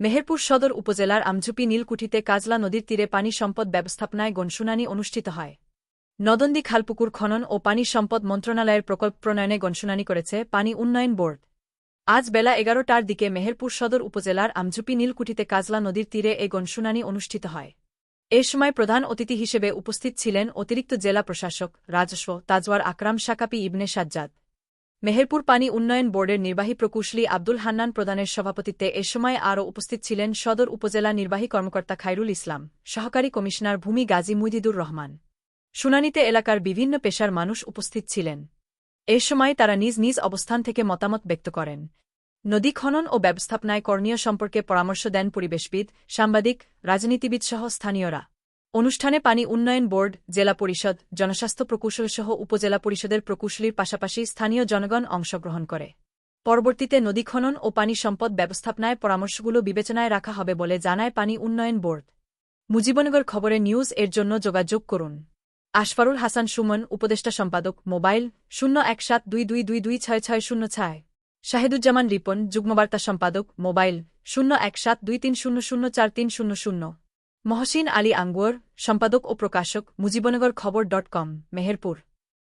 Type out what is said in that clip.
মেহেরপুর সদর উপজেলার আমঝুপি নীলকুঠিতে কাজলা নদীর তীরে পানি সম্পদ ব্যবস্থাপনায় গণশুনানি অনুষ্ঠিত হয়। নদন্দী খালপুকুর খনন ও পানি সম্পদ মন্ত্রণালয়ের প্রকল্প প্রণয়নে গণশুনানি করেছে পানি উন্নয়ন বোর্ড। আজ বেলা এগারোটার দিকে মেহেরপুর সদর উপজেলার আমঝুপি নীলকুঠিতে কাজলা নদীর তীরে এ গণশুনানি অনুষ্ঠিত হয়। এ সময় প্রধান অতিথি হিসেবে উপস্থিত ছিলেন অতিরিক্ত জেলা প্রশাসক রাজস্ব, তাজওয়ার আকরাম, শাকাপি ইবনে সাজ্জাদ। মেহেরপুর পানি উন্নয়ন বোর্ডের নির্বাহী প্রকৌশলী আব্দুল হান্নান প্রধানের সভাপতিত্বে এ সময় আরও উপস্থিত ছিলেন সদর উপজেলা নির্বাহী কর্মকর্তা খায়রুল ইসলাম, সহকারী কমিশনার ভূমি গাজী মুইদিদুর রহমান। শুনানিতে এলাকার বিভিন্ন পেশার মানুষ উপস্থিত ছিলেন। এ সময় তারা নিজ নিজ অবস্থান থেকে মতামত ব্যক্ত করেন। নদী খনন ও ব্যবস্থাপনায় করণীয় সম্পর্কে পরামর্শ দেন পরিবেশবিদ, সাংবাদিক রাজনীতিবিদসহ স্থানীয়রা। অনুষ্ঠানে পানি উন্নয়ন বোর্ড, জেলা পরিষদ, জনস্বাস্থ্য প্রকৌশলসহ উপজেলা পরিষদের প্রকৌশলীর পাশাপাশি স্থানীয় জনগণ অংশগ্রহণ করে। পরবর্তীতে নদী খনন ও পানি সম্পদ ব্যবস্থাপনায় পরামর্শগুলো বিবেচনায় রাখা হবে বলে জানায় পানি উন্নয়ন বোর্ড। মুজিবনগর খবরে নিউজ এর জন্য যোগাযোগ করুন। আশফারুল হাসান সুমন, উপদেষ্টা সম্পাদক, মোবাইল শূন্য এক সাত দুই দুই দুই দুই ছয় ছয় শূন্য ছয়। শাহিদুজ্জামান রিপন, যুগ্মবার্তা সম্পাদক, মোবাইল শূন্য এক সাত দুই তিন শূন্য শূন্য চার তিন শূন্য শূন্য। মহসিন আলী আঙ্গুয়ার সম্পাদক ও প্রকাশক মুজিবনগর খবর ডট কম মেহেরপুর।